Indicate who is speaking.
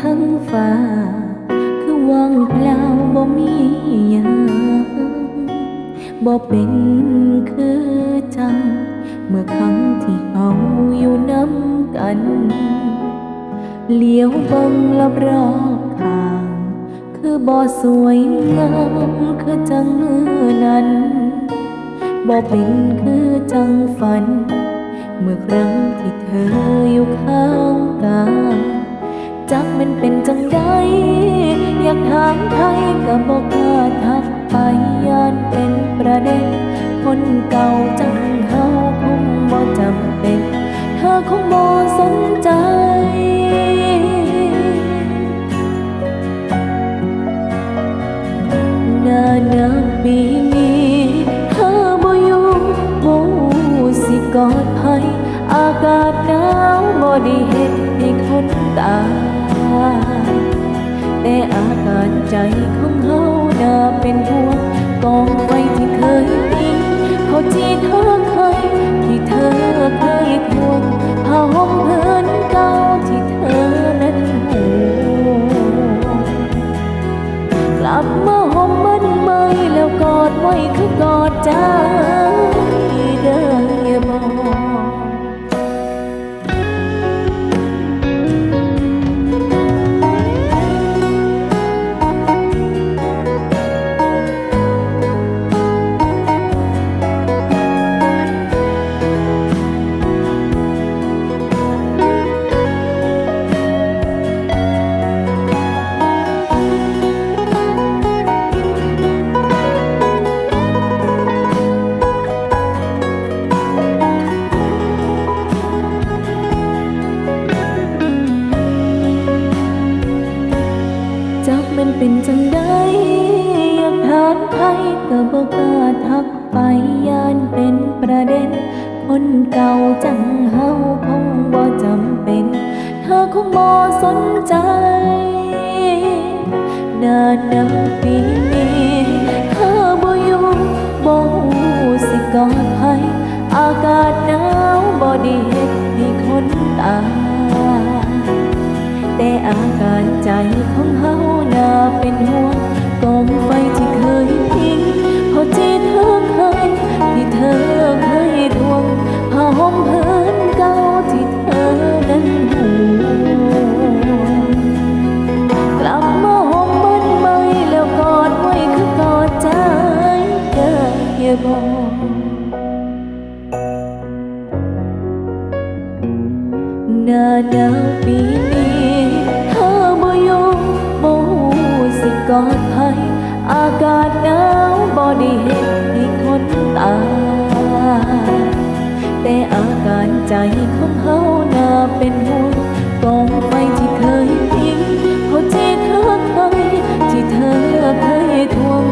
Speaker 1: ทั้งฟ้า คือว่างเปล่าบ่มีอย่างบ่เป็นคือจัง เมื่อครั้งที่เอาอยู่น้ำกัน เลี้ยวบังรอบรอบทาง คือบ่สวยงามคือจังเมื่อนั้นบ่เป็นคือจังฝัน เมื่อครั้งที่เธออยู่ข้างกาย จักมันเป็นจังใดอยากถามไทยก็บอกกล้าทักไปยานเป็นประเด็น คนเก่าจังเฮาคงบ่จำเป็น เธอคงบ่สนใจนานา เป็นจังใดอยากถามใครก็บอกกล้าทักไปยานเป็นประเด็น คนเก่าจังเฮาคงบ่จำเป็น เธอคงบ่สนใจ นานนับปีนี้เธอบ่อยู่บ่ การใจของเฮาน่าเป็นห่วงกองไฟที่เคยทิ้งพราะที่เธอเคยที่เธอเคยทวงผ้าห่มผืนเก่าที่เธอนั้นห่วงกลับมาห่มมันไหมแล้วกอดไว้คือกอดใจเด้ออย่าบอกหนาหนาปี อากาศหนาวบอดีเห็นให้คนตา แต่อาการใจของเฮาน่าเป็นห่วงกองไฟที่เคยทิ้งเพราะที่เธอเคยที่เธอเคยทวง